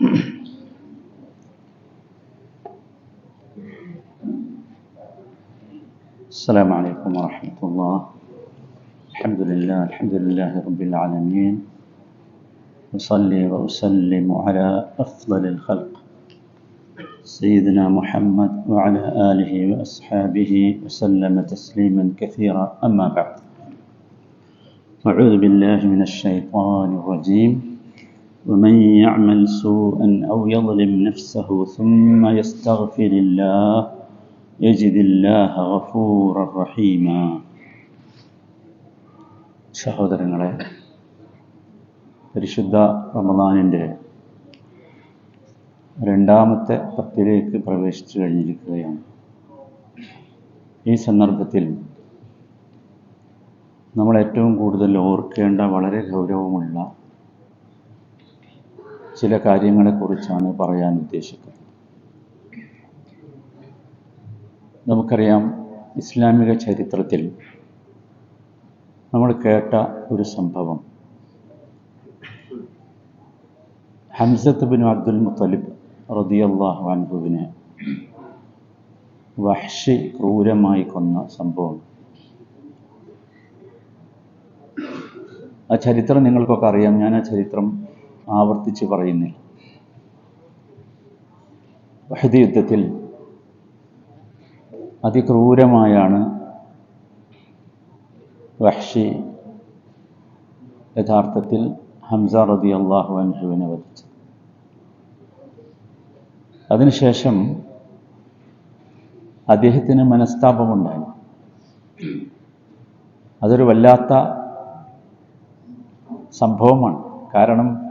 السلام عليكم ورحمة الله. الحمد لله الحمد لله رب العالمين. أصلي وأسلم على أفضل الخلق سيدنا محمد وعلى آله وأصحابه وسلم تسليما كثيرا. أما بعد أعوذ بالله من الشيطان الرجيم. ومن يعمل سوءا أو يظلم نفسه ثم يستغفر الله يجد الله غفورا رحيما സഹോദരങ്ങളെ പരിശുദ്ധ റമദാനിൻ്റെ രണ്ടാമത്തെ പത്തിലേക്ക് പ്രവേശിച്ചു കഴിഞ്ഞിരിക്കുകയാണ് ഈ സന്ദർഭത്തിൽ നമ്മൾ ഏറ്റവും കൂടുതൽ ഓർക്കേണ്ട വളരെ ഗൗരവമുള്ള ചില കാര്യങ്ങളെക്കുറിച്ചാണ് പറയാൻ ഉദ്ദേശിക്കുന്നത്. നമുക്കറിയാം ഇസ്ലാമിക ചരിത്രത്തിൽ നമ്മൾ കേട്ട ഒരു സംഭവം. ഹംസത്ത് ബിൻ അബ്ദുൽ മുത്തലിബ് റദിയല്ലാഹു അൻഹുവിനെ വഹ്ഷി ക്രൂരമായി കൊന്ന സംഭവം. ആ ചരിത്രം നിങ്ങൾക്കൊക്കെ അറിയാം. ഞാൻ ആ ചരിത്രം ആവർത്തിച്ച് പറയുന്നില്ല വഹദ് യുദ്ധത്തിൽ അതിക്രൂരമായാണ് വഹ്ഷി യഥാർത്ഥത്തിൽ ഹംസ റതി അള്ളാഹു അൻഹുവിനെ വധിച്ചത്. അതിനുശേഷം അദ്ദേഹത്തിന് മനസ്താപമുണ്ടായി. അതൊരു വല്ലാത്ത സംഭവമാണ്. കാരണം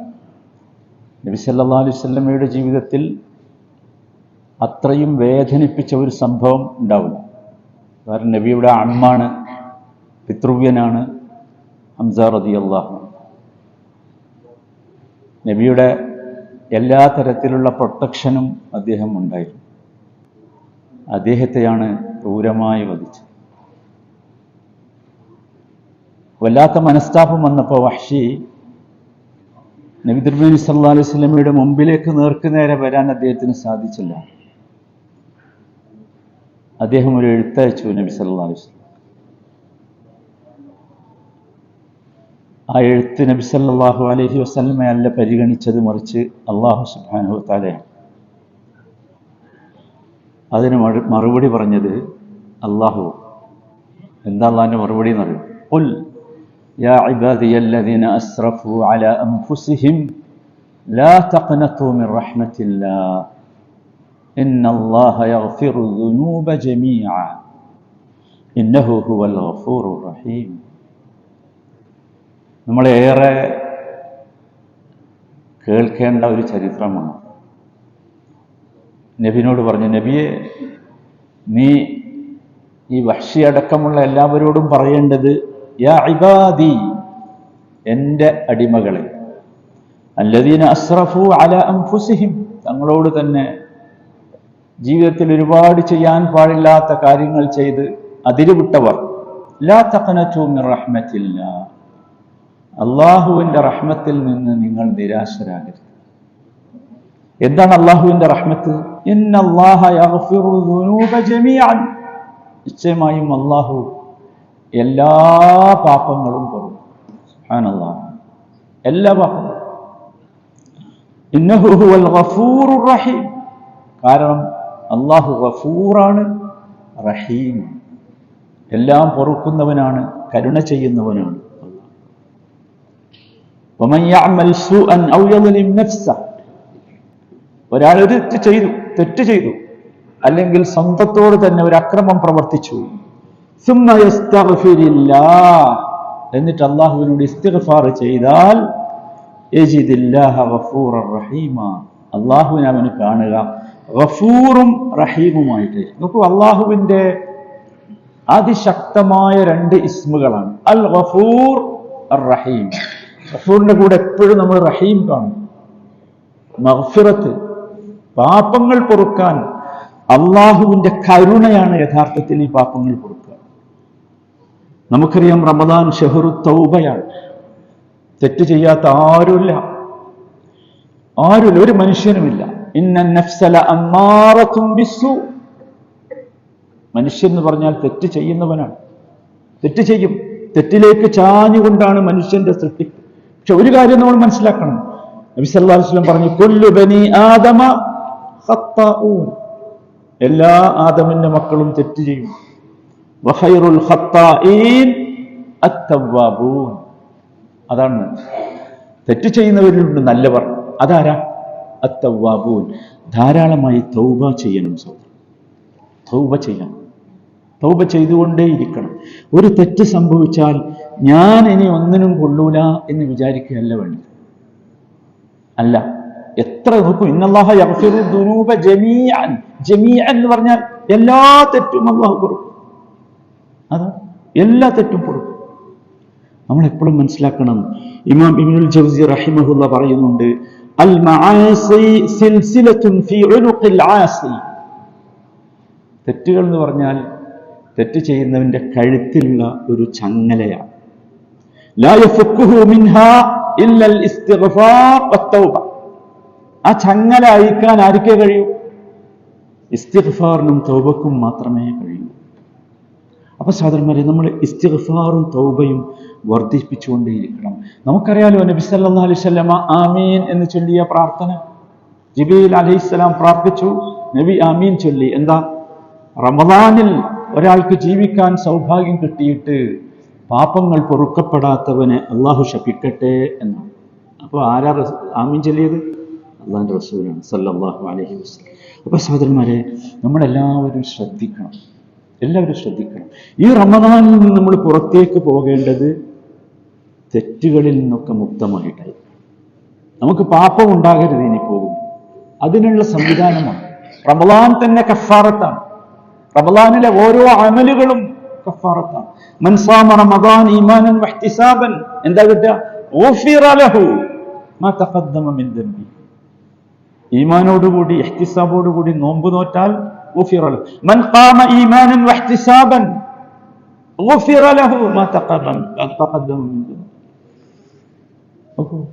നബി അലുസല്ലമ്മയുടെ ജീവിതത്തിൽ അത്രയും വേദനിപ്പിച്ച ഒരു സംഭവം ഉണ്ടാവില്ല. കാരണം നബിയുടെ അമ്മാണ് പിതൃവ്യനാണ് ഹംസ റതി അള്ളാഹു നബിയുടെ എല്ലാ തരത്തിലുള്ള പ്രൊട്ടക്ഷനും അദ്ദേഹം ഉണ്ടായിരുന്നു. അദ്ദേഹത്തെയാണ് ക്രൂരമായി വധിച്ചത്. വല്ലാത്ത മനസ്താപം വന്നപ്പോൾ വഹ്ഷി നബി തിരുമേനി സല്ലാ അലൈഹി സ്വലമയുടെ മുമ്പിലേക്ക് നേർക്കുനേരെ വരാൻ അദ്ദേഹത്തിന് സാധിച്ചില്ല. അദ്ദേഹം ഒരു എഴുത്തയച്ചു നബി സല്ലാ അലൈഹി സ്വലം ആ എഴുത്ത് നബി സല്ലാഹു അലൈഹി വസ്ലമയല്ല പരിഗണിച്ചത് മറിച്ച് അള്ളാഹു സുബാനു താലയാണ് അതിന് മറുപടി പറഞ്ഞത് അള്ളാഹു എന്താ അള്ളാഹിന്റെ മറുപടി എന്ന് പറയും قل يا عبادي الذين أسرفوا على أنفسهم لا تقنطوا من رحمة الله إن الله يغفر الذنوب جميعا إنه هو الغفور الرحيم നമ്മളേറെ കേൾക്കേണ്ട ഒരു ചരിത്രമാണ് നബിനോട് പറഞ്ഞു നബിയെ നീ ഈ വഹ്ഷി അടക്കമുള്ള എല്ലാവരോടും പറയേണ്ടത് യാ ഇബാദി എന്റെ അടിമകളെ. അല്ലദീന അസ്രഫു അല അംഫുസിഹിം തങ്ങളോട് തന്നെ ജീവിതത്തിൽ ഒരുപാട് ചെയ്യാൻ പാടില്ലാത്ത കാര്യങ്ങൾ ചെയ്ത് അതിരുവിട്ടവർ. ലാ തഖനതു മിർ റഹ്മത്തില്ല. അള്ളാഹുവിന്റെ റഹ്മത്തിൽ നിന്ന് നിങ്ങൾ നിരാശരാകരുത്. എന്താണ് അള്ളാഹുവിന്റെ റഹ്മത്ത്? നിശ്ചയമായും അള്ളാഹു എല്ലാ പാപങ്ങളും കുറവും സുഹാനല്ല എല്ലാ പാപങ്ങളും. റഹീം. കാരണം അള്ളാഹു ഗഫൂറാണ് റഹീം. എല്ലാം പൊറുക്കുന്നവനാണ് കരുണ ചെയ്യുന്നവനാണ് ഒരാൾ ഒരു ചെയ്തു തെറ്റ് ചെയ്തു. അല്ലെങ്കിൽ സ്വന്തത്തോട് തന്നെ ഒരു അക്രമം പ്രവർത്തിച്ചു. എന്നിട്ട് അള്ളാഹുവിനോട് ഇസ്തിഗ്ഫാർ ചെയ്താൽ അള്ളാഹുവിനെ അവന് കാണുക. ഗഫൂറും റഹീമുമായിട്ട്. നോക്കൂ അള്ളാഹുവിന്റെ അതിശക്തമായ രണ്ട് ഇസ്മുകളാണ്. അൽ ഗഫൂർ റഹീം. റഫൂറിന്റെ കൂടെ എപ്പോഴും നമ്മൾ റഹീം കാണും. മഹഫിറത്ത് പാപങ്ങൾ പൊറുക്കാൻ. അള്ളാഹുവിന്റെ കരുണയാണ് യഥാർത്ഥത്തിൽ ഈ പാപങ്ങൾ പൊറുക്കുക നമുക്കറിയാം റമദാൻ ഷെഹറു തൗബയാണ്. തെറ്റ് ചെയ്യാത്ത ആരുമില്ല. ആരുമില്ല ഒരു മനുഷ്യനുമില്ല. ഇന്ന നഫ്സല അമ്മാറത്തും ബിസ്സു. മനുഷ്യൻ എന്ന് പറഞ്ഞാൽ തെറ്റ് ചെയ്യുന്നവനാണ്. തെറ്റ് ചെയ്യും. തെറ്റിലേക്ക് ചാഞ്ഞുകൊണ്ടാണ് മനുഷ്യന്റെ സൃഷ്ടി. പക്ഷെ ഒരു കാര്യം നമ്മൾ മനസ്സിലാക്കണം. നബി സല്ലല്ലാഹു അലൈഹി വസല്ലം പറഞ്ഞു കൊല്ലു ബനി ആദമ എല്ലാ ആദമിന്റെ മക്കളും തെറ്റ് ചെയ്യും. അതാണ്. തെറ്റ് ചെയ്യുന്നവരിലുണ്ട് നല്ലവർ. അതാരാ? അത്തവ്വാബൂൻ. ധാരാളമായി തൗബ ചെയ്യണം തൗബ ചെയ്യണം. തൗബ ചെയ്തുകൊണ്ടേയിരിക്കണം. ഒരു തെറ്റ് സംഭവിച്ചാൽ ഞാൻ ഇനി ഒന്നിനും കൊള്ളൂല എന്ന് വിചാരിക്കുകയല്ല വേണ്ടത്. അല്ല എത്ര നോക്കും. ഇന്നല്ലാഹ ജമീഅൻ. ജമീഅൻ എന്ന് പറഞ്ഞാൽ എല്ലാ തെറ്റും അള്ളാഹു കൊടുക്കും. അതാ എല്ലാ തെറ്റും പൊറുക്കും നമ്മളെപ്പോഴും മനസ്സിലാക്കണം. ഇമാം ഇമിനുൽ ജൗസി റഹിമഹുല്ല പറയുന്നുണ്ട് അൽ തെറ്റുകൾ എന്ന് പറഞ്ഞാൽ തെറ്റ് ചെയ്യുന്നവന്റെ കഴുത്തിലുള്ള ഒരു ചങ്ങലയാണ്. ആ ചങ്ങല അയക്കാൻ ആർക്കേ കഴിയൂ? ഇസ്തിഫാറിനും തൗബക്കും മാത്രമേ കഴിയൂ. അപ്പൊ സഹോദരന്മാരെ നമ്മൾ ഇസ്തിഗ്ഫാറും തൗബയും വർദ്ധിപ്പിച്ചുകൊണ്ടേയിരിക്കണം. നമുക്കറിയാലോ നബി സല്ലാ അലൈഹി വസല്ലമ ആമീൻ എന്ന് ചൊല്ലിയ പ്രാർത്ഥന? ജിബീൽ അലൈഹിസ്സലാം പ്രാർത്ഥിച്ചു നബി ആമീൻ ചൊല്ലി. എന്താ? റമദാനിൽ ഒരാൾക്ക് ജീവിക്കാൻ സൗഭാഗ്യം കിട്ടിയിട്ട് പാപങ്ങൾ പൊറുക്കപ്പെടാത്തവനെ അള്ളാഹു ശപിക്കട്ടെ എന്നാണ്. അപ്പോൾ ആരാ ആമീൻ ചൊല്ലിയത്? അള്ളാഹിന്റെ റസൂലാണ് സല്ലാഹു അലഹി വസല്ലം. അപ്പോൾ സഹോദരന്മാരെ നമ്മളെല്ലാവരും ശ്രദ്ധിക്കണം. എല്ലാവരും ശ്രദ്ധിക്കണം. ഈ റമദാനിൽ നിന്ന് നമ്മൾ പുറത്തേക്ക് പോകേണ്ടത് തെറ്റുകളിൽ നിന്നൊക്കെ മുക്തമായിട്ടായിരിക്കും നമുക്ക് പാപം ഉണ്ടാകരുത് ഇനി പോകും. അതിനുള്ള സംവിധാനമാണ്. റമദാൻ തന്നെ കഫാറത്താണ്. റമദാനിലെ ഓരോ അമലുകളും കഫാറത്താണ്. മൻസാമ റമദാൻ ഈമാനൻ വഹ്തിസാബൻ. എന്താ കിട്ടുക? ഈമാനോടുകൂടി എഹ്തിസാബോടുകൂടി നോമ്പ് നോറ്റാൽ ഗുഫിറ له. من قام إيمانا واحتسابا غفر له. ما تقدم تقدم. من ذنبه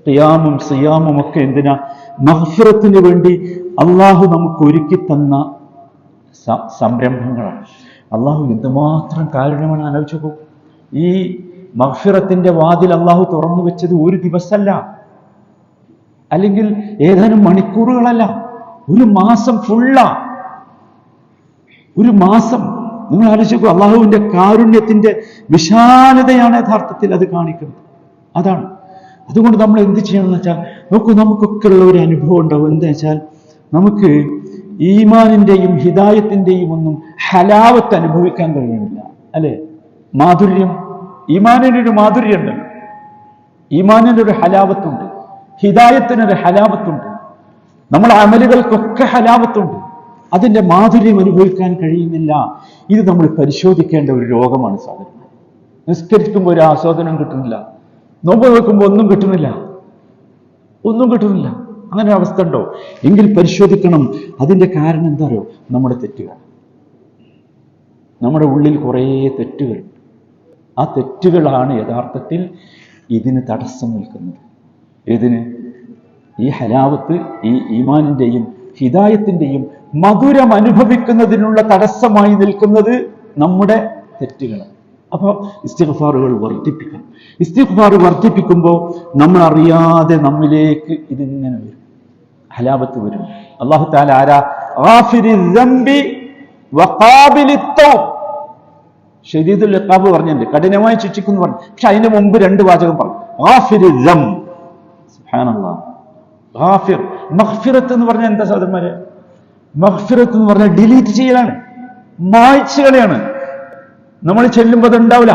ഖിയാമും സിയാമും ഒക്കെ എന്തിനാ? മഹ്ഫിറത്തിന് വേണ്ടി അള്ളാഹു നമുക്ക് ഒരുക്കി തന്ന സംരംഭങ്ങളാണ്. അള്ളാഹു എന്തുമാത്രം കാരുണ്യമാണ് ആലോചിച്ചു ഈ മഹ്ഫിറത്തിന്റെ വാതിൽ അള്ളാഹു തുറന്നു വെച്ചത് ഒരു ദിവസമല്ല അല്ലെങ്കിൽ ഏതാനും മണിക്കൂറുകളല്ല. ഒരു മാസം ഫുള്ളാ ഒരു മാസം നിങ്ങൾ ആലോചിക്കൂ അള്ളാഹുവിന്റെ കാരുണ്യത്തിന്റെ വിശാലതയാണ് യഥാർത്ഥത്തിൽ അത് കാണിക്കുന്നത്. അതാണ്. അതുകൊണ്ട് നമ്മൾ എന്ത് ചെയ്യണം എന്ന് വെച്ചാൽ നമുക്ക് നമുക്കൊക്കെ ഉള്ള ഒരു അനുഭവം ഉണ്ടാവും. എന്താ വെച്ചാൽ നമുക്ക് ഈമാനിന്റെയും ഹിതായത്തിന്റെയും ഒന്നും ഹലാവത്ത് അനുഭവിക്കാൻ കഴിയുന്നില്ല. അല്ലെ? മാധുര്യം ഈമാനിന്റെ ഒരു മാധുര്യമുണ്ട് ഈമാനിന്റെ ഒരു ഹലാവത്തുണ്ട്. ഹിദായത്തിനൊരു ഹലാവത്തുണ്ട്. നമ്മൾ അമലുകൾക്കൊക്കെ ഹലാവത്തുണ്ട്. അതിന്റെ മാധുര്യം അനുഭവിക്കാൻ കഴിയുന്നില്ല. ഇത് നമ്മൾ പരിശോധിക്കേണ്ട ഒരു രോഗമാണ് സാധാരണ നിസ്കരിക്കുമ്പോൾ ഒരു ആസ്വാദനം കിട്ടുന്നില്ല. നോമ്പ് നോക്കുമ്പോൾ ഒന്നും കിട്ടുന്നില്ല. ഒന്നും കിട്ടുന്നില്ല. അങ്ങനെ അവസ്ഥ ഉണ്ടോ? എങ്കിൽ പരിശോധിക്കണം. അതിന്റെ കാരണം എന്താ അറിയോ? നമ്മുടെ തെറ്റുകൾ. നമ്മുടെ ഉള്ളിൽ കുറേ തെറ്റുകൾ. ആ തെറ്റുകളാണ് യഥാർത്ഥത്തിൽ ഇതിന് തടസ്സം നിൽക്കുന്നത്. ഇതിന് ഈ ഹലാവത്ത് ഈ ഈമാനിന്റെയും ഹിദായത്തിന്റെയും മധുരം അനുഭവിക്കുന്നതിനുള്ള തടസ്സമായി നിൽക്കുന്നത് നമ്മുടെ തെറ്റുകൾ അപ്പോൾ ഇസ്തിഗ്ഫാറുകൾ വർദ്ധിപ്പിക്കണം. ഇസ്തിഗ്ഫാർ വർദ്ധിപ്പിക്കുമ്പോൾ നമ്മൾ അറിയാതെ നമ്മിലേക്ക് ഇതിങ്ങനെ വരും. ഹലാപത്ത് വരും. അള്ളാഹു താല ആരാ? ഷരീദുൽ ലക്കാബ് പറഞ്ഞിട്ടുണ്ട്. കഠിനമായി ശിക്ഷിക്കുന്നു പറഞ്ഞു. പക്ഷെ അതിന് മുമ്പ് രണ്ട് വാചകം പറഞ്ഞു. ഗാഫിർ. എന്ന് പറഞ്ഞാൽ എന്താ സഹോദരന്മാരെ മഗ്ഫിറത്ത് എന്ന് പറഞ്ഞാൽ ഡിലീറ്റ് ചെയ്യലാണ്. മായ്ച്ചു കളയാണ്. നമ്മൾ ചെല്ലുമ്പോൾ അത് ഉണ്ടാവില്ല.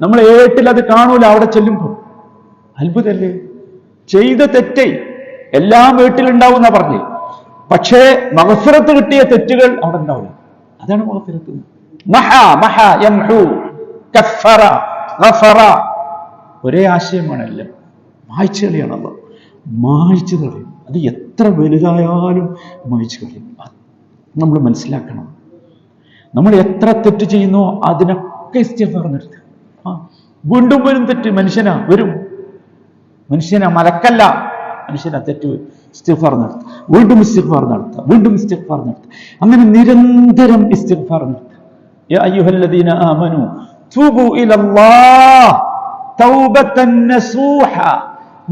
നമ്മൾ ഏട്ടിൽ അത് കാണൂല അവിടെ ചെല്ലുമ്പോൾ അത്ഭുതല്ലേ? ചെയ്ത തെറ്റേ എല്ലാം വീട്ടിലുണ്ടാവുന്ന പറഞ്ഞേ. പക്ഷേ മഹഫിറത്ത് കിട്ടിയ തെറ്റുകൾ അവിടെ ഉണ്ടാവില്ല. അതാണ് മഹഫിറത്ത് ഒരേ ആശയമാണല്ലോ മായ്ച്ചു കളിയാണല്ലോ മായ്ച്ചു കളയും അത് എത്ര വലുതായാലും മായിച്ചു കളയും. നമ്മൾ മനസ്സിലാക്കണം. നമ്മൾ എത്ര തെറ്റ് ചെയ്യുന്നോ അതിനൊക്കെ ഇസ്തിഗ്ഫാർ നിർത്തുക. ആ വീണ്ടും വരും തെറ്റ്. മനുഷ്യനാ വരും. മനുഷ്യനാ മലക്കല്ല. മനുഷ്യനാ തെറ്റ് വരും. ഇസ്തിഗ്ഫാർ നടത്തുക വീണ്ടും ഇസ്തിഗ്ഫാർ നടത്തുക. വീണ്ടും ഇസ്തിഗ്ഫാർ നടത്തുക. അങ്ങനെ നിരന്തരം ഇസ്തിഗ്ഫാർ നടത്തുക.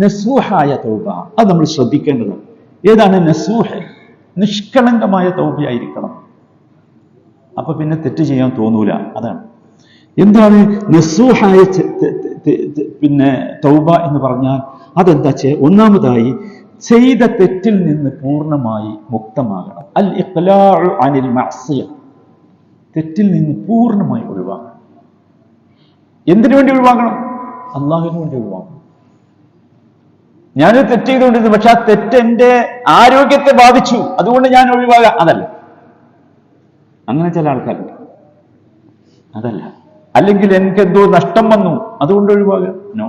നസൂഹായ തൗബ. അത് നമ്മൾ ശ്രദ്ധിക്കേണ്ടത് ഏതാണ് നസൂഹ് നിഷ്കളങ്കമായ തൗബയായിരിക്കണം. അപ്പൊ പിന്നെ തെറ്റ് ചെയ്യാൻ തോന്നൂല. അതാണ്. എന്താണ് നസൂഹായ പിന്നെ തൗബ എന്ന് പറഞ്ഞാൽ അതെന്താ ചെ ഒന്നാമതായി ചെയ്ത തെറ്റിൽ നിന്ന് പൂർണമായി മുക്തമാകണം. അൽ ഇഖ്ലാഉ അനിൽ മഅസിയ. തെറ്റിൽ നിന്ന് പൂർണമായി ഒഴിവാക്കണം എന്തിനു വേണ്ടി ഒഴിവാക്കണം അള്ളാഹുവിന് വേണ്ടി ഒഴിവാക്കണം ഞാൻ തെറ്റ് ചെയ്തുകൊണ്ടിരുന്നു പക്ഷെ ആ തെറ്റ് എന്റെ ആരോഗ്യത്തെ ബാധിച്ചു. അതുകൊണ്ട് ഞാൻ ഒഴിവാകാം. അതല്ല. അങ്ങനെ ചില ആൾക്കാരുണ്ട്. അതല്ല. അല്ലെങ്കിൽ എനിക്ക് എന്തോ നഷ്ടം വന്നു അതുകൊണ്ട് ഒഴിവാകാം. നോ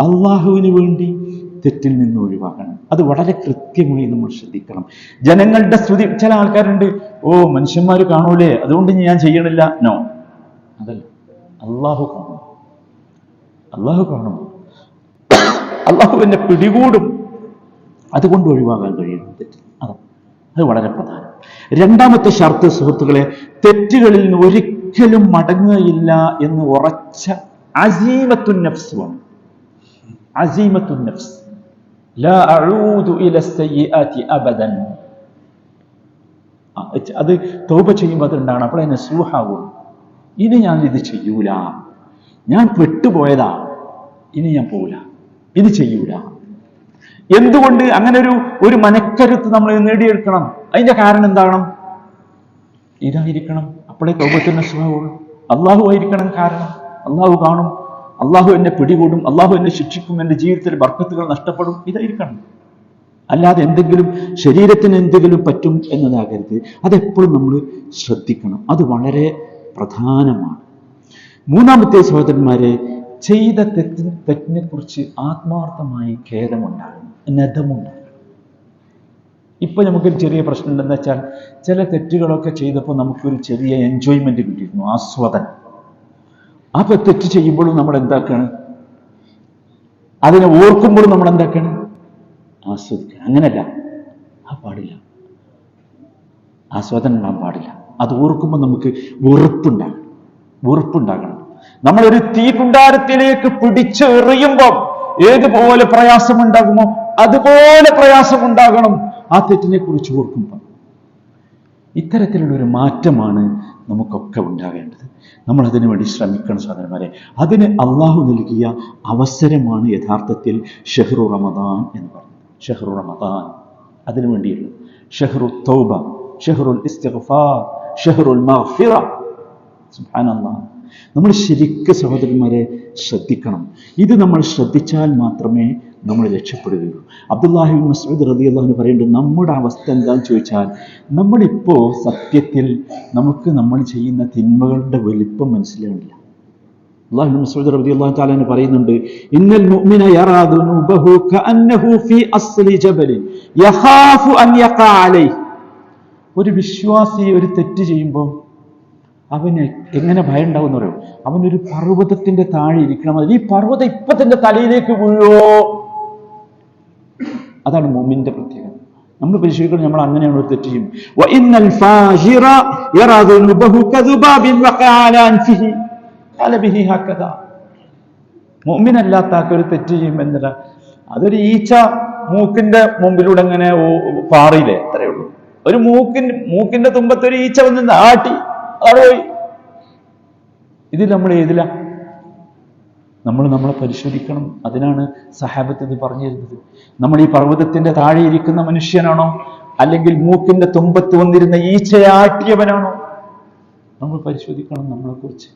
അള്ളാഹുവിന് വേണ്ടി തെറ്റിൽ നിന്ന് ഒഴിവാക്കണം അത് വളരെ കൃത്യമായി നമ്മൾ ശ്രദ്ധിക്കണം. ജനങ്ങളുടെ സ്തുതി. ചില ആൾക്കാരുണ്ട് ഓ മനുഷ്യന്മാർ കാണൂലേ അതുകൊണ്ട് ഞാൻ ചെയ്യണില്ല. നോ അതല്ല. അള്ളാഹു കാണും. അള്ളാഹു കാണും. അള്ളാഹു എന്നെ പിടികൂടും. അതുകൊണ്ട് ഒഴിവാകാൻ കഴിയുന്നു. തെറ്റ്. അതാ. അത് വളരെ പ്രധാനം. രണ്ടാമത്തെ ഷർത്ത് സുഹൃത്തുക്കളെ തെറ്റുകളിൽ നിന്ന് ഒരിക്കലും മടങ്ങുകയില്ല എന്ന് ഉറച്ച അസീമത്തുൻ നഫ്സ് വേണം. അസീമത്തുൻ നഫ്സ്. അത് തൗബ ചെയ്യുമ്പോൾ അത് ഉണ്ടാകണം അപ്പോൾ എന്നെ സൂഹാവുള്ളൂ ഇനി ഞാൻ ഇത് ചെയ്യൂല. ഞാൻ പെട്ടുപോയതാ. ഇനി ഞാൻ പോവില്ല. ഇത് ചെയ്യൂല. എന്തുകൊണ്ട് അങ്ങനെ ഒരു ഒരു മനക്കരുത്ത് നമ്മൾ നേടിയെടുക്കണം? അതിന്റെ കാരണം എന്താകണം? ഇതായിരിക്കണം. അപ്പോഴേ തൗബത്തിന് സുഖമുള്ളൂ അള്ളാഹു ആയിരിക്കണം കാരണം. അള്ളാഹു കാണും. അള്ളാഹു എന്നെ പിടികൂടും. അള്ളാഹു എന്നെ ശിക്ഷിക്കും. എന്റെ ജീവിതത്തിൽ ബർക്കത്തുകൾ നഷ്ടപ്പെടും. ഇതായിരിക്കണം. അല്ലാതെ എന്തെങ്കിലും ശരീരത്തിന് എന്തെങ്കിലും പറ്റും എന്നതാകരുത്. അതെപ്പോഴും നമ്മൾ ശ്രദ്ധിക്കണം. അത് വളരെ പ്രധാനമാണ്. മൂന്നാമത്തെ സഹോദരന്മാരെ ചെയ്ത തെറ്റിന് തെറ്റിനെ കുറിച്ച് ആത്മാർത്ഥമായി ഖേദമുണ്ടാകും നദമുണ്ടാകും ഇപ്പൊ നമുക്കൊരു ചെറിയ പ്രശ്നം ഉണ്ടെന്ന് വെച്ചാൽ ചില തെറ്റുകളൊക്കെ ചെയ്തപ്പോൾ നമുക്കൊരു ചെറിയ എൻജോയ്മെന്റ് കിട്ടിയിരുന്നു ആസ്വാദനം. അപ്പൊ തെറ്റ് ചെയ്യുമ്പോഴും നമ്മൾ എന്താക്കാണ്? അതിനെ ഓർക്കുമ്പോഴും നമ്മൾ എന്താക്കാണ്? ആസ്വദിക്കുക. അങ്ങനല്ല. ആ പാടില്ല. ആസ്വാദനം ഉണ്ടാകാൻ പാടില്ല. അത് ഓർക്കുമ്പോൾ നമുക്ക് വെറുപ്പുണ്ടാകണം വെറുപ്പുണ്ടാകണം. നമ്മളൊരു തീകുണ്ടാരത്തിലേക്ക് പിടിച്ചെറിയുമ്പോൾ ഏതുപോലെ പ്രയാസമുണ്ടാകുമോ അതുപോലെ പ്രയാസമുണ്ടാകണം. ആ തെറ്റിനെ കുറിച്ച് ഓർക്കുമ്പോൾ ഇത്തരത്തിലുള്ള ഒരു മാറ്റമാണ് നമുക്കൊക്കെ ഉണ്ടാകേണ്ടത്. നമ്മൾ അതിനു വേണ്ടി ശ്രമിക്കണം സാധനമാരെ അതിന് അള്ളാഹു നൽകിയ അവസരമാണ് യഥാർത്ഥത്തിൽ ഷെഹ്റു റമദാൻ എന്ന് പറയുന്നത്. ഷെഹ്റു റമദാൻ. അതിനു വേണ്ടിയുള്ള ഷെഹ്റു തൗബ ഷെഹ്റുൽ ഇസ്തിഗ്ഫാർ ഷെഹ്റുൽ മഗ്ഫിറ. സുബ്ഹാനല്ലാഹ്. നമ്മൾ ശരിക്ക് സഹോദരന്മാരെ ശ്രദ്ധിക്കണം. ഇത് നമ്മൾ ശ്രദ്ധിച്ചാൽ മാത്രമേ നമ്മൾ രക്ഷപ്പെടുകയുള്ളൂ. അബ്ദുല്ലാഹി മസൂദ് മസ്ഊദ് റളിയല്ലാഹു പറയുന്നുണ്ട് നമ്മുടെ അവസ്ഥ എന്താണെന്ന് ചോദിച്ചാൽ നമ്മളിപ്പോൾ സത്യത്തിൽ നമുക്ക് നമ്മൾ ചെയ്യുന്ന തിന്മകളുടെ വലിപ്പം മനസ്സിലാകില്ല അള്ളാഹു മസൂദ് റബി അള്ളാഹു താലാന് പറയുന്നുണ്ട് ഇന്നൽ മുഅ്മിന യറാ ദുനൂബഹു കഅന്നഹു ഫീ അസ്ലി ജബലിൻ യഖാഫു അൻ യഖഅ അലൈഹി. ഒരു വിശ്വാസി ഒരു തെറ്റ് ചെയ്യുമ്പോൾ അവന് എങ്ങനെ ഭയം ഉണ്ടാവും എന്ന് പറയും അവനൊരു പർവതത്തിന്റെ താഴെ ഇരിക്കണമെന്ന് ഈ പർവതം ഇപ്പൊ തന്റെ തലയിലേക്ക് വീഴോ? അതാണ് മൊമിന്റെ പ്രത്യേകത. നമ്മൾ പരിശീലിക്കണം നമ്മൾ അങ്ങനെയാണ് ഒരു തെറ്റ് ചെയ്യും മോമിനല്ലാത്ത ഒരു തെറ്റ് ചെയ്യും എന്നല്ല അതൊരു ഈച്ച മൂക്കിന്റെ മുമ്പിലൂടെ അങ്ങനെ പാറിയില്ലേ? അത്രയേ ഉള്ളൂ. ഒരു മൂക്കിന്റെ മൂക്കിന്റെ തുമ്പത്തൊരു ഈച്ച വന്ന് നാട്ടി. അവിടെ പോയി ഇതിൽ നമ്മൾ ഏതില? നമ്മൾ നമ്മളെ പരിശോധിക്കണം. അതിനാണ് സഹാബത്ത് ഇത് പറഞ്ഞു തരുന്നത്. നമ്മൾ ഈ പർവതത്തിന്റെ താഴെ ഇരിക്കുന്ന മനുഷ്യനാണോ? അല്ലെങ്കിൽ മൂക്കിന്റെ തുമ്പത്ത് വന്നിരുന്ന ഈച്ചയാട്ടിയവനാണോ? നമ്മൾ പരിശോധിക്കണം നമ്മളെക്കുറിച്ച്.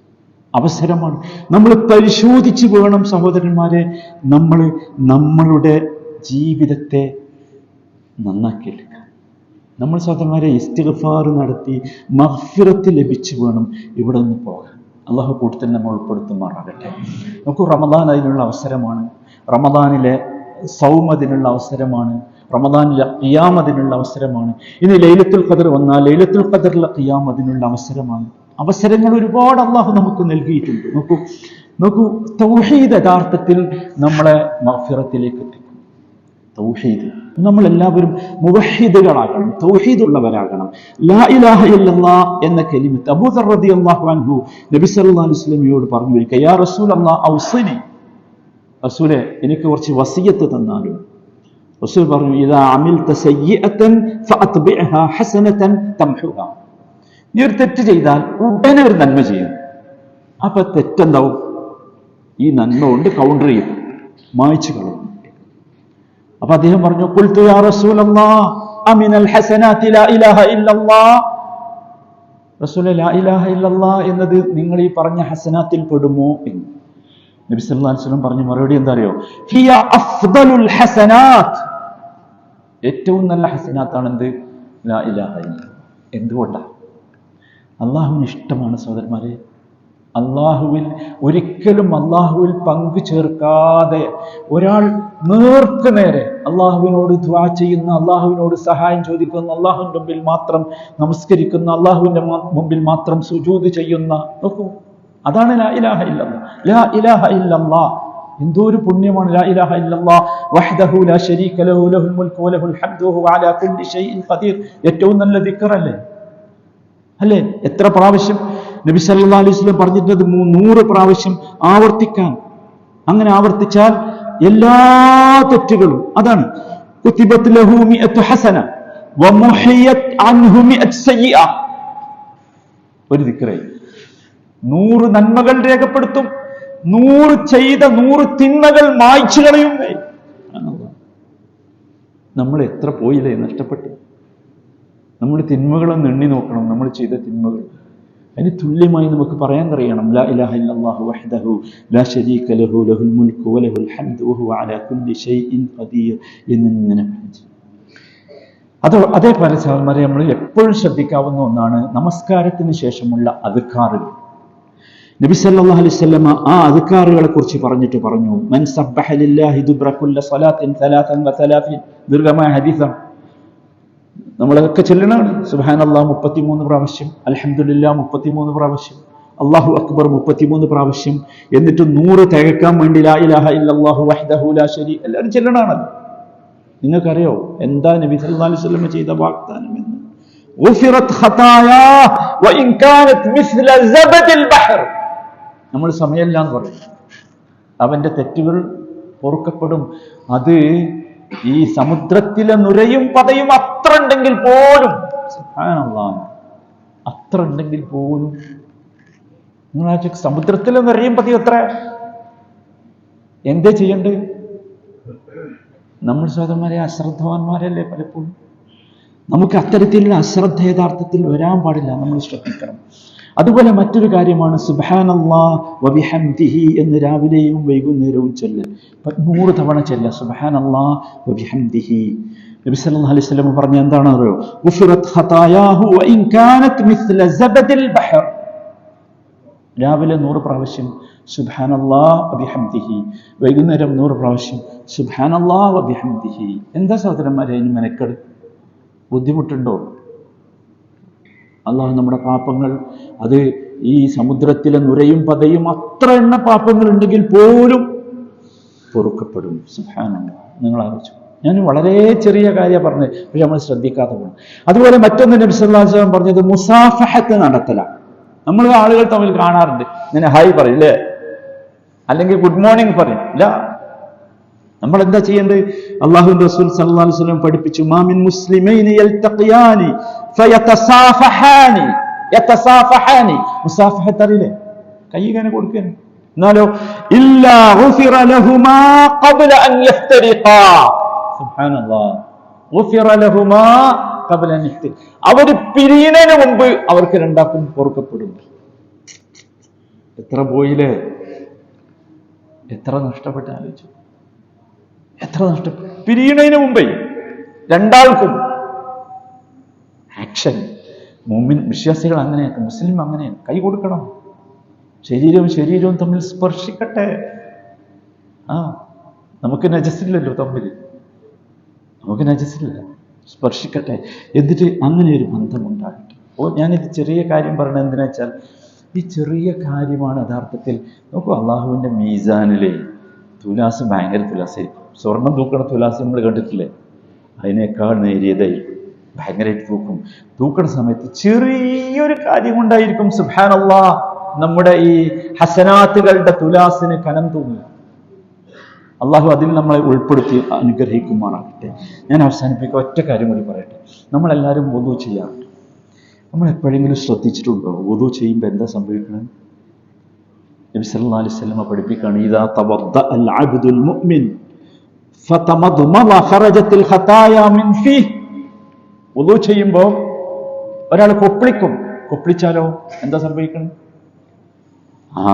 അവസരമാണ്. നമ്മൾ പരിശോധിച്ച് വേണം സഹോദരന്മാരെ നമ്മൾ നമ്മളുടെ ജീവിതത്തെ നന്നാക്കിയെടുക്കാൻ നമ്മൾ സഹോദരന്മാരെ ഇസ്തിഗ്ഫാർ നടത്തി മഹ്ഫിറത്ത് ലഭിച്ചു വേണം ഇവിടെ നിന്ന് പോകാൻ. അള്ളാഹു കൂട്ടത്തിൽ നമ്മൾ ഉൾപ്പെടുത്തുമാറാകട്ടെ. നമുക്ക് റമദാൻ അതിനുള്ള അവസരമാണ്. റമദാനിലെ സൗം അതിനുള്ള അവസരമാണ്. റമദാനിലെ ഖിയാം അതിനുള്ള അവസരമാണ്. ഇനി ലൈലത്തുൽ ഖദർ വന്നാൽ ലൈലത്തുൽ ഖദറിലെ ഖിയാം അതിനുള്ള അവസരമാണ്. അവസരങ്ങൾ ഒരുപാട് അള്ളാഹു നമുക്ക് നൽകിയിട്ടുണ്ട്. നോക്കൂ നോക്കൂ തൗഹീദ് യഥാർത്ഥത്തിൽ നമ്മളെ മഹ്ഫിറത്തിലേക്ക് എത്തിക്കും. തൗഹീദ്. നമ്മളെല്ലാവരും മുവഹിദുകളാകണം തൗഹീദുള്ളവരാകണം. ലാ ഇലാഹ ഇല്ലല്ലാ എന്ന കലിമത്ത്. അബൂദർ റളിയല്ലാഹു അൻഹു നബി സല്ലല്ലാഹു അലൈഹി വസല്ലമയോട് പറഞ്ഞു ഒരിക്കൽ യാ റസൂലല്ലാഹ് ഔസിനി. റസൂലെ എനിക്ക് കുറച്ച് വസിയത്ത് തന്നാലും. റസൂൽ പറഞ്ഞു ഇതാ ഫഅത്ബിഅഹാ ഹസനതൻ തംഹുഹാ. നീ ഒരു തെറ്റ് ചെയ്താൽ ഉടനെ ഒരു നന്മ ചെയ്യും. അപ്പൊ തെറ്റെന്താവും? ഈ നന്മ കൊണ്ട് കൗണ്ടർ ചെയ്യും. മായ്ച്ചു കളയും. അപ്പൊ അദ്ദേഹം പറഞ്ഞു കുൽത്തു യാ റസൂലല്ലാ അമിനൽ ഹസനാത്തി ലാ ഇലാഹ ഇല്ലല്ലാ. റസൂലെ ലാ ഇലാഹ ഇല്ലല്ലാ എന്നത് നിങ്ങൾ ഈ പറഞ്ഞ ഹസനാത്തിൽ പെടുമോ? എന്ന്. നബി സല്ലല്ലാഹു അലൈഹി വസല്ലം പറഞ്ഞ മറുപടി എന്താ അറിയോ? ഹിയ അഫ്ദലുൽ ഹസനാത്ത്. ഏറ്റവും നല്ല ഹസനാത്താണ് എന്ത് ലാ ഇലാഹ ഇല്ല എന്തുകൊണ്ടാണ് അള്ളാഹുവിന് ഇഷ്ടമാണ് സഹോദരന്മാരെ അള്ളാഹുവിൽ ഒരിക്കലും അള്ളാഹുവിൽ പങ്കു ചേർക്കാതെ ഒരാൾ നേർക്ക് നേരെ അള്ളാഹുവിനോട് ദ്വാ ചെയ്യുന്ന അള്ളാഹുവിനോട് സഹായം ചോദിക്കുന്ന അള്ളാഹുവിന്റെ മുമ്പിൽ മാത്രം നമസ്കരിക്കുന്ന അള്ളാഹുവിന്റെ മുമ്പിൽ മാത്രം സുജൂത് ചെയ്യുന്ന നോക്കൂ. അതാണ് ലാ ഇലാഹ ഇല്ലല്ലാ. ലാ ഇലാഹ ഇല്ലല്ലാ. എന്തോ ഒരു പുണ്യമാണ് ലാ ഇലാഹ ഇല്ലല്ലാ. വഹ്ദഹു ലാ ശരീക ലഹു ലഹുൽ മുൽക്കു വലഹുൽ ഹംദു അലാ കുല്ലി ഷൈഇൻ ഖദീർ. ഏറ്റവും നല്ല ദിക്റല്ലേ അല്ലേ? എത്ര പ്രാവശ്യം നബി സല്ലാ അലൈഹി സ്വലം പറഞ്ഞിരുന്നത് നൂറ് പ്രാവശ്യം ആവർത്തിക്കാൻ. അങ്ങനെ ആവർത്തിച്ചാൽ എല്ലാ തെറ്റുകളും അതാണ്. കുത്തിബത്ത് ലഹു മിഅത്തു ഹസന ഒരു ദിക്റായി നൂറ് നന്മകൾ രേഖപ്പെടുത്തും. നൂറ് ചെയ്ത നൂറ് തിന്മകൾ മായ്ച്ചു കളയും. നമ്മൾ എത്ര പോയില്ലേ? നഷ്ടപ്പെട്ടു. നമ്മൾ തിന്മകളൊന്ന് നോക്കണം. നമ്മൾ ചെയ്ത തിന്മകൾ. അതിന് തുല്യമായി നമുക്ക് പറയാൻ കഴിയണം. ലാ ഇലാഹ ഇല്ലല്ലാഹു വഹ്ദഹു ലാ ശരീക ലഹു ലഹുൽ മുൽക്കു വലഹുൽ ഹംദു വഹുവ അലാ കുല്ലി ഷൈഇൻ ഖദീർ എന്നിങ്ങനെ അത് അതേപോലെ സഹോദരന്മാരെ നമ്മൾ എപ്പോഴും ശ്രദ്ധിക്കാവുന്ന ഒന്നാണ് നമസ്കാരത്തിന് ശേഷമുള്ള അധികാറുകൾ. നബി സല്ലല്ലാഹു അലൈഹി വസല്ലമ ആ അധികാറുകളെ കുറിച്ച് പറഞ്ഞിട്ട് പറഞ്ഞു മൻ സബ്ബഹ ലില്ലാഹി ദുബ്ര കുല്ല സ്വലാത്തിൻ സലാത്തൻ വസലാത്തിൻ ദീർഘമായ ഹദീസാണ്. നമ്മളതൊക്കെ ചെല്ലണമാണ് സുബാനല്ലാ മുപ്പത്തിമൂന്ന് പ്രാവശ്യം അലഹമില്ല മുപ്പത്തിമൂന്ന് പ്രാവശ്യം അള്ളാഹു അക്ബർ മുപ്പത്തിമൂന്ന് പ്രാവശ്യം എന്നിട്ട് നൂറ് തികക്കാൻ വേണ്ടി ലാ ഇലാഹ ഇല്ലല്ലാഹു വഹ്ദഹു ലാ ശരീ എല്ലാവരും ചെല്ലണമാണല്ലോ നിങ്ങൾക്കറിയോ എന്താ നബി സല്ലല്ലാഹു അലൈഹി വസല്ലം ചെയ്ത വാഗ്ദാനം എന്ന് غفرت خطاياه وإن كانت مثل زبد البحر നമ്മൾ സമയമില്ല എന്ന് പറയും അവന്റെ തെറ്റുകൾ പൊറുക്കപ്പെടും അത് ഈ സമുദ്രത്തിലെ നുരയും പതയും അത്ര ഉണ്ടെങ്കിൽ പോലും. അത്ര ഉണ്ടെങ്കിൽ പോലും. നിങ്ങൾ സമുദ്രത്തിലെ നുരയും പതയും എത്ര? എന്തേ ചെയ്യണ്ടേ? നമ്മൾ സഹോദരന്മാരെ അശ്രദ്ധവാന്മാരല്ലേ പലപ്പോഴും? നമുക്ക് അത്തരത്തിലുള്ള അശ്രദ്ധ യഥാർത്ഥത്തിൽ വരാൻ പാടില്ല നമ്മൾ ശ്രദ്ധിക്കണം. അതുപോലെ മറ്റൊരു കാര്യമാണ് സുബാനല്ലാ വബിഹംദിഹി എന്ന് രാവിലെയും വൈകുന്നേരവും ചെല്ല്. നൂറ് തവണ ചെല്ല സുബാനല്ലാ വബിഹംദിഹി. നബി സല്ലല്ലാഹു അലൈഹി വസല്ലം പറഞ്ഞ എന്താണ് അറിയോ? ഗുഫിറത് ഖതായാഹു വഇൻ കാനത് മിസ്ല സബദിൽ ബഹർ. രാവിലെ നൂറ് പ്രാവശ്യം സുബാനല്ലാ വബിഹംദിഹി. വൈകുന്നേരം നൂറ് പ്രാവശ്യം സുബാനല്ലാ വബിഹംദിഹി. എന്താ സഹോദരന്മാരെ ഇനി മെനക്കെട്? ബുദ്ധിമുട്ടുണ്ടോ? അള്ളാഹു നമ്മുടെ പാപങ്ങൾ അത് ഈ സമുദ്രത്തിലെ നുരയും പതയും അത്ര എണ്ണ പാപ്പങ്ങൾ ഉണ്ടെങ്കിൽ പോലും പൊറുക്കപ്പെടും. സുഹാനുള്ള നിങ്ങൾ ആലോചിച്ചു. ഞാൻ വളരെ ചെറിയ കാര്യം പറഞ്ഞത്. പക്ഷെ നമ്മൾ ശ്രദ്ധിക്കാതെ പോകണം. അതുപോലെ മറ്റൊന്ന് നബി പറഞ്ഞത് മുസാഫഹത്ത് നടത്തല നമ്മൾ ആളുകൾ തമ്മിൽ കാണാറുണ്ട്. ഇങ്ങനെ ഹായ് പറയും അല്ലേ? അല്ലെങ്കിൽ ഗുഡ് മോർണിംഗ് പറയും. ഇല്ല. നമ്മൾ എന്താ ചെയ്യേണ്ടത്? അള്ളാഹു റസൂൽ വസല്ലം പഠിപ്പിച്ചു മാമിൻ മുസ്ലിമൈനി മുസാഫഹത്ത് അറിയില്ലേ എന്നാലോ അവർ പിരിയുന്നതിന് മുമ്പ് അവർക്ക് രണ്ടാക്കും പൊറുക്കപ്പെടും. എത്ര പോയില്ലേ? എത്ര നഷ്ടപ്പെട്ട് ആലോചിച്ചു. എത്ര നഷ്ടപ്പെട്ടു. പിരിയണതിന് മുമ്പേ രണ്ടാൾക്കും ആക്ഷൻ മുമ്പിൻ വിശ്വാസികൾ അങ്ങനെയാണ് മുസ്ലിം അങ്ങനെയാണ് കൈ കൊടുക്കണം. ശരീരവും ശരീരവും തമ്മിൽ സ്പർശിക്കട്ടെ. ആ നമുക്ക് നജസില്ലല്ലോ തമ്മിൽ നമുക്ക് നജസില്ല സ്പർശിക്കട്ടെ. എന്നിട്ട് അങ്ങനെ ഒരു ബന്ധമുണ്ടാകട്ടെ ഓ ഞാനിത് ചെറിയ കാര്യം പറഞ്ഞത് എന്തിനാ വെച്ചാൽ ഈ ചെറിയ കാര്യമാണ് യഥാർത്ഥത്തിൽ. നോക്കൂ അള്ളാഹുവിന്റെ മീസാനിലെ തുലാസ് ഭയങ്കര തുലാസായിരിക്കും സ്വർണം തൂക്കണ തുലാസ് നമ്മൾ കണ്ടിട്ടില്ലേ? അതിനേക്കാൾ നേരിയതായിരിക്കും ഭയങ്കരമായിട്ട് തൂക്കും. തൂക്കുന്ന സമയത്ത് ചെറിയൊരു കാര്യം കൊണ്ടായിരിക്കും സുബാനല്ലാ നമ്മുടെ ഈ ഹസനാത്തുകളുടെ തുലാസിന് കനം തൂങ്ങുക. അള്ളാഹു അതിൽ നമ്മളെ ഉൾപ്പെടുത്തി അനുഗ്രഹിക്കുമാറാകട്ടെ. ഞാൻ അവസാനിപ്പിക്കുക ഒറ്റ കാര്യം കൂടി പറയട്ടെ. നമ്മളെല്ലാവരും വധു ചെയ്യാറുണ്ട് നമ്മൾ എപ്പോഴെങ്കിലും ശ്രദ്ധിച്ചിട്ടുണ്ടോ? വധു ചെയ്യുമ്പോൾ എന്താ സംഭവിക്കുന്നത് നബി സല്ലല്ലാഹു അലൈഹി വസല്ലമ പഠിപ്പിക്കുകയാണ് ഇദാ തവദ്ദ അൽ അബ്ദുൽ മുഅ്മിൻ ഫതമദ്മദ ഖറജത്തിൽ ഖതായ മിൻ ഫീഹ്. വുളു ചെയ്യുമ്പോൾ ഒരാൾ കൊപ്പിളിക്കും. കൊപ്പിളിച്ചാലോ? എന്താ സംഭവിക്കണം? ആ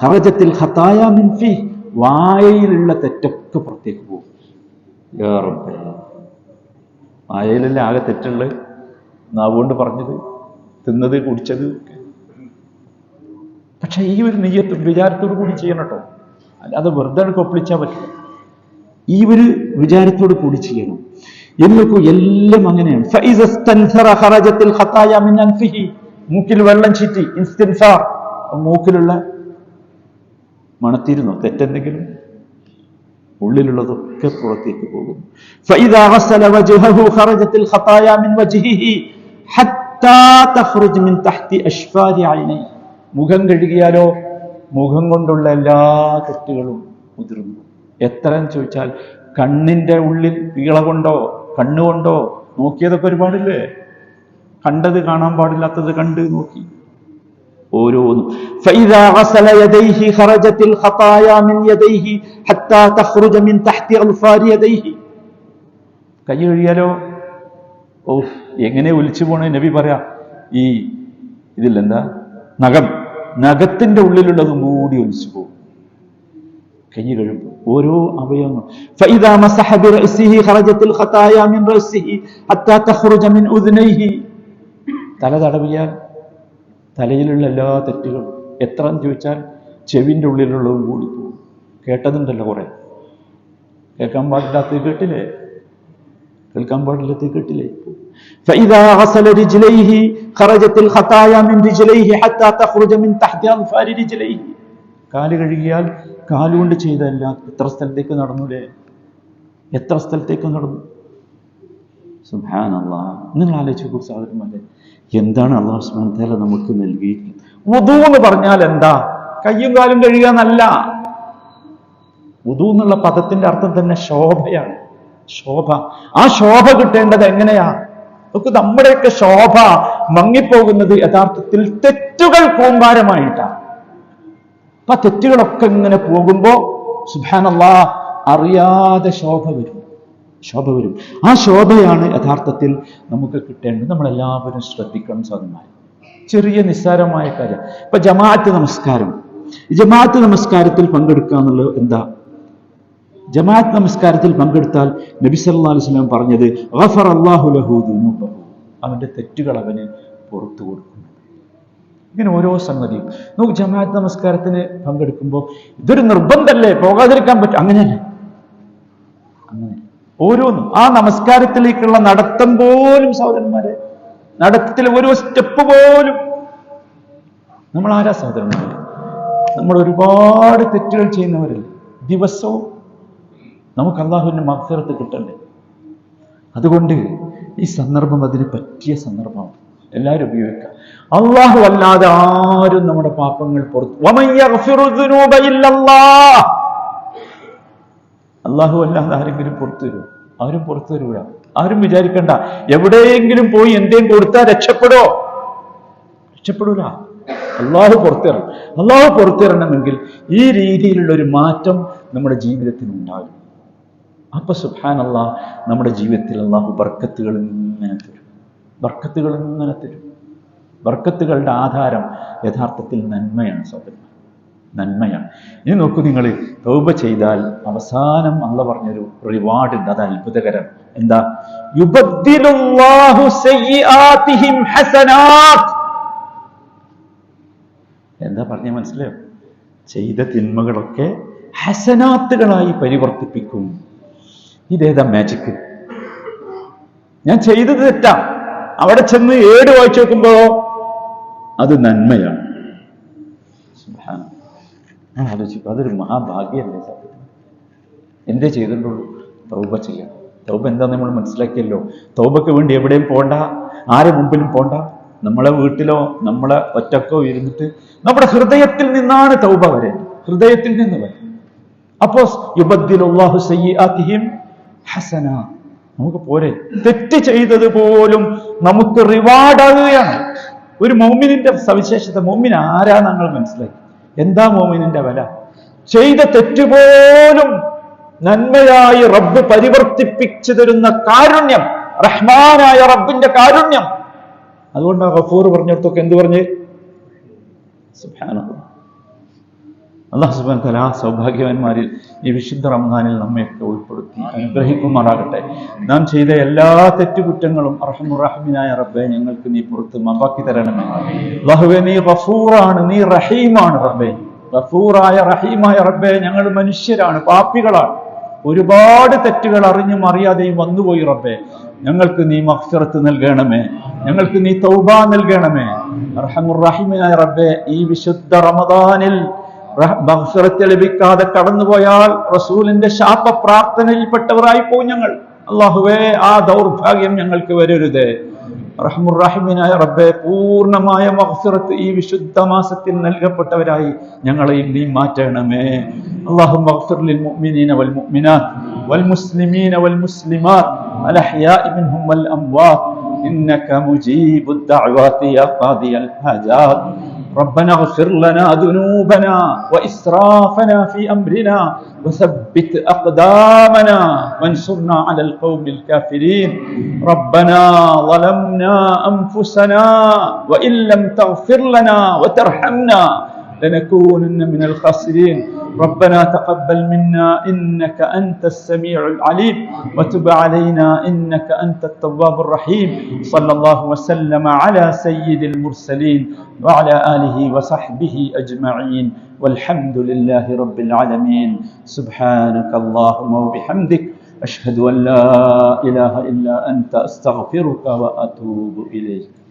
ഹറജത്തിൽ ഹത്തായ മിൻ ഫീഹ് വായയിലുള്ള തെറ്റൊക്കെ പുറത്തേക്ക് പോകും. വായയിലല്ലേ ആകെ തെറ്റുള്ളത് നാവുകൊണ്ട് പറഞ്ഞത്? തിന്നത് കുടിച്ചത് പക്ഷെ ഈ ഒരു നെയ്യത്തും വിചാരത്തോടു കൂടി ചെയ്യണം കേട്ടോ. അല്ലാതെ വെറുതെ കൊപ്പിളിച്ചാൽ പറ്റില്ല. ഈ ഒരു വിചാരത്തോട് കൂടി ചെയ്യണം. നോക്കൂ എല്ലാം അങ്ങനെയാണ്. മൂക്കിൽ വെള്ളം ചീറ്റി ഇൻസ്തിൻസാർ മൂക്കിലുള്ള മണത്തിരുന്നോ. തെറ്റെന്തെങ്കിലും? ഉള്ളിലുള്ളതൊക്കെ പുറത്തേക്ക് പോകും മുഖം കഴുകിയാലോ? മുഖം കൊണ്ടുള്ള എല്ലാ തെറ്റുകളും മുതിർന്നു. എത്ര ചോദിച്ചാൽ കണ്ണിന്റെ ഉള്ളിൽ വീള കൊണ്ടോ കണ്ണുകൊണ്ടോ നോക്കിയതൊക്കെ ഒരുപാടില്ലേ? കണ്ടത് കാണാൻ പാടില്ലാത്തത് കണ്ട് നോക്കി. ഓരോന്നും. കൈ കഴിയാലോ ഓ എങ്ങനെ ഒലിച്ചു പോണേ? നബി പറയാ ഈ ഇതിലെന്താ? നഖം. നഖത്തിന്റെ ഉള്ളിലുള്ളത് മൂടി ഒലിച്ചു പോകും. حتى تخرج من أذنيه തല തടവിയാൽ തലയിലുള്ള എല്ലാ തെറ്റുകളും എത്ര എന്ന് ചോദിച്ചാൽ ചെവിൻ്റെ ഉള്ളിലുള്ളതും കൂടി പോകും കേട്ടതുണ്ടല്ലോ കുറെ കേൾക്കാൻ പാടില്ലാത്തത് കേട്ടില്ലേ കേൾക്കാൻ പാടില്ലാത്തത് കേട്ടില്ലേ فإذا غسل رجليه خرجت الخطايا من رجليه حتى تخرج من تحت أظفار رجليه കാൽ കഴുകിയാൽ കാലുകൊണ്ട് ചെയ്തല്ല എത്ര സ്ഥലത്തേക്ക് നടന്നുലേ? എത്ര സ്ഥലത്തേക്ക് നടന്നു? സുഹാനല്ലാ നിങ്ങൾ ആലോചിച്ച് നോക്കൂ സാധനമല്ലേ എന്താണ് അള്ളാഹു തആല നമുക്ക് നൽകിയിരിക്കുന്നത്? വധു എന്ന് പറഞ്ഞാൽ എന്താ? കയ്യും കാലും കഴുകുക എന്നല്ല. വധു എന്നുള്ള പദത്തിന്റെ അർത്ഥം തന്നെ ശോഭയാണ്. ശോഭ. ആ ശോഭ കിട്ടേണ്ടത് എങ്ങനെയാ? നമുക്ക് നമ്മുടെയൊക്കെ ശോഭ മങ്ങിപ്പോകുന്നത് യഥാർത്ഥത്തിൽ തെറ്റുകൾ കൂമ്പാരമായിട്ടാണ്. അപ്പൊ തെറ്റുകളൊക്കെ ഇങ്ങനെ പോകുമ്പോ സുബാനല്ലാ അറിയാതെ ശോഭ വരും. ശോഭ വരും. ആ ശോഭയാണ് യഥാർത്ഥത്തിൽ നമുക്ക് കിട്ടേണ്ടത്. നമ്മളെല്ലാവരും ശ്രദ്ധിക്കണം സ്വാതന്ത്ര്യം ചെറിയ നിസ്സാരമായ കാര്യം. ഇപ്പൊ ജമാഅത്ത് നമസ്കാരം. ജമാഅത്ത് നമസ്കാരത്തിൽ പങ്കെടുക്കുക എന്നുള്ളത് എന്താ? ജമാഅത്ത് നമസ്കാരത്തിൽ പങ്കെടുത്താൽ നബി സല്ലല്ലാഹു അലൈഹി വസല്ലം പറഞ്ഞത് അല്ലാഹു ലഹു അവന്റെ തെറ്റുകൾ അവന് പുറത്തു കൊടുക്കും ഇങ്ങനെ ഓരോ സംഗതിയും. നമുക്ക് ജമാഅത്ത് നമസ്കാരത്തിന് പങ്കെടുക്കുമ്പോൾ ഇതൊരു നിർബന്ധമല്ലേ പോകാതിരിക്കാൻ പറ്റും. അങ്ങനെയല്ല. അങ്ങനെ. ഓരോന്നും. ആ നമസ്കാരത്തിലേക്കുള്ള നടത്തം പോലും സഹോദരന്മാരെ നടത്തത്തിലെ ഓരോ സ്റ്റെപ്പ് പോലും നമ്മൾ ആരാ സഹോദരന്മാർ നമ്മൾ ഒരുപാട് തെറ്റുകൾ ചെയ്യുന്നവരല്ലേ? ദിവസവും നമുക്ക് അള്ളാഹുവിന്റെ മത്സരത്ത് കിട്ടണ്ടേ? അതുകൊണ്ട് ഈ സന്ദർഭം അതിന് പറ്റിയ സന്ദർഭമാണ്. എല്ലാവരും ഉപയോഗിക്കുക അള്ളാഹു അല്ലാതെ ആരും നമ്മുടെ പാപങ്ങൾ പുറത്തു. അള്ളാഹു അല്ലാതെ ആരെങ്കിലും പുറത്തു വരും ആരും പുറത്തു വരൂല ആരും വിചാരിക്കണ്ട. എവിടെയെങ്കിലും പോയി എന്തേലും കൊടുത്താൽ രക്ഷപ്പെടോ? രക്ഷപ്പെടൂല. അള്ളാഹു പുറത്തിറങ്ങും അള്ളാഹു പുറത്തിറങ്ങണമെങ്കിൽ ഈ രീതിയിലുള്ള ഒരു മാറ്റം നമ്മുടെ ജീവിതത്തിൽ ഉണ്ടാകും അപ്പൊ സുഹാൻ അള്ളാഹ് നമ്മുടെ ജീവിതത്തിൽ അള്ളാഹു ബർക്കത്തുകൾ ഇങ്ങനെ തരും. ബർക്കത്തുകൾ ഇങ്ങനെ തരും. ബർക്കത്തുകളുടെ ആധാരം യഥാർത്ഥത്തിൽ നന്മയാണ് സഹോദരൻ നന്മയാണ്. ഇനി നോക്കൂ നിങ്ങൾ തൗബ ചെയ്താൽ അവസാനം അല്ല പറഞ്ഞൊരു റിവാർഡ് ഉണ്ട്. അത് അത്ഭുതകരം. എന്താ? എന്താ പറഞ്ഞ മനസ്സിലായോ? ചെയ്ത തിന്മകളൊക്കെ ഹസനാത്തുകളായി പരിവർത്തിപ്പിക്കും. ഇതേതാ മാജിക് ഞാൻ ചെയ്തത് തെറ്റാ. അവിടെ ചെന്ന് ഏട് വായിച്ചു നോക്കുമ്പോ അത് നന്മയാണ്. ഞാൻ ആലോചിക്കും അതൊരു മഹാഭാഗ്യമല്ലേ എന്തേ ചെയ്തിട്ടുള്ളൂ? തൗബ ചെയ്യാം. തൗബ എന്താ നമ്മൾ മനസ്സിലാക്കിയല്ലോ. തൗബക്ക് വേണ്ടി എവിടെയും പോണ്ട. ആരെ മുമ്പിലും പോണ്ട. നമ്മളെ വീട്ടിലോ നമ്മളെ ഒറ്റക്കോ ഇരുന്നിട്ട് നമ്മുടെ ഹൃദയത്തിൽ നിന്നാണ് തൗബ വരെ ഹൃദയത്തിൽ നിന്ന് വരെ. അപ്പോ സയ്യിആതിഹിം ഹസന. നമുക്ക് പോരെ. തെറ്റ് ചെയ്തത് പോലും നമുക്ക് റിവാർഡാകുകയാണ് ഒരു മോമിനിന്റെ സവിശേഷത മോമിൻ ആരാ ഞങ്ങൾ മനസ്സിലാക്കി എന്താ മോമിനിന്റെ വില? ചെയ്ത തെറ്റുപോലും നന്മയായി റബ്ബ് പരിവർത്തിപ്പിച്ചു തരുന്ന കാരുണ്യം റഹ്മാനായ റബ്ബിന്റെ കാരുണ്യം. അതുകൊണ്ടാണ് ഗഫൂർ പറഞ്ഞിടത്തൊക്കെ എന്ത് പറഞ്ഞ്? സുബ്ഹാനല്ലാഹ് അള്ളാഹു സുബാൻ തല ആ സൗഭാഗ്യവാന്മാരിൽ ഈ വിശുദ്ധ റമദാനിൽ നമ്മയൊക്കെ ഉൾപ്പെടുത്തി അനുഗ്രഹിക്കുമാറാകട്ടെ. നാം ചെയ്ത എല്ലാ തെറ്റുകുറ്റങ്ങളും അർഹമുറഹമിനായ റബ്ബെ ഞങ്ങൾക്ക് നീ പുറത്ത് മാപ്പാക്കി തരണമേ. അള്ളാഹുവെ നീ റഫൂറാണ് നീ റഹീമാണ് റബ്ബെ. റഫൂറായ റഹീമായ റബ്ബെ ഞങ്ങൾ മനുഷ്യരാണ് പാപ്പികളാണ് ഒരുപാട് തെറ്റുകൾ അറിഞ്ഞും അറിയാതെയും വന്നുപോയി റബ്ബെ. ഞങ്ങൾക്ക് നീ മഫ്സറത്ത് നൽകണമേ. ഞങ്ങൾക്ക് നീ തൗബ നൽകണമേ. അറഹമുറഹിമിനായ റബ്ബെ ഈ വിശുദ്ധ റമദാനിൽ ലഭിക്കാതെ കടന്നുപോയാൽ റസൂലിന്റെ ശാപ പ്രാർത്ഥനയിൽപ്പെട്ടവരായി പോകും ഞങ്ങൾ. അള്ളാഹുവേ ആ ദൗർഭാഗ്യം ഞങ്ങൾക്ക് വരരുതേ. റഹ്മുറഹിമിനായ റബ്ബെ പൂർണമായ മഹസുറത്ത് ഈ വിശുദ്ധ മാസത്തിൽ നൽകപ്പെട്ടവരായി ഞങ്ങളെയും നീ മാറ്റണമേ. അള്ളാഹു മുഅ്മിനീന വൽ വൽ മുസ്ലിമീന വൽ മുസ്ലിമാത്ത് അംവാത്ത്. ഇന്നക മുജീബുദ് യാ ഹജാത്ത് ربنا اغفر لنا ذنوبنا وإسرافنا في أمرنا وثبت أقدامنا وانصرنا على القوم الكافرين. ربنا ظلمنا أنفسنا وإن لم تغفر لنا وترحمنا لنكونن من الخاسرين. ربنا تقبل منا إنك أنت السميع العليم وتب علينا إنك أنت التواب الرحيم. صلى الله وسلم على سيد المرسلين وعلى آله وصحبه أجمعين. والحمد لله رب العالمين. سبحانك اللهم وبحمدك أشهد أن لا إله إلا أنت أستغفرك وأتوب إليك.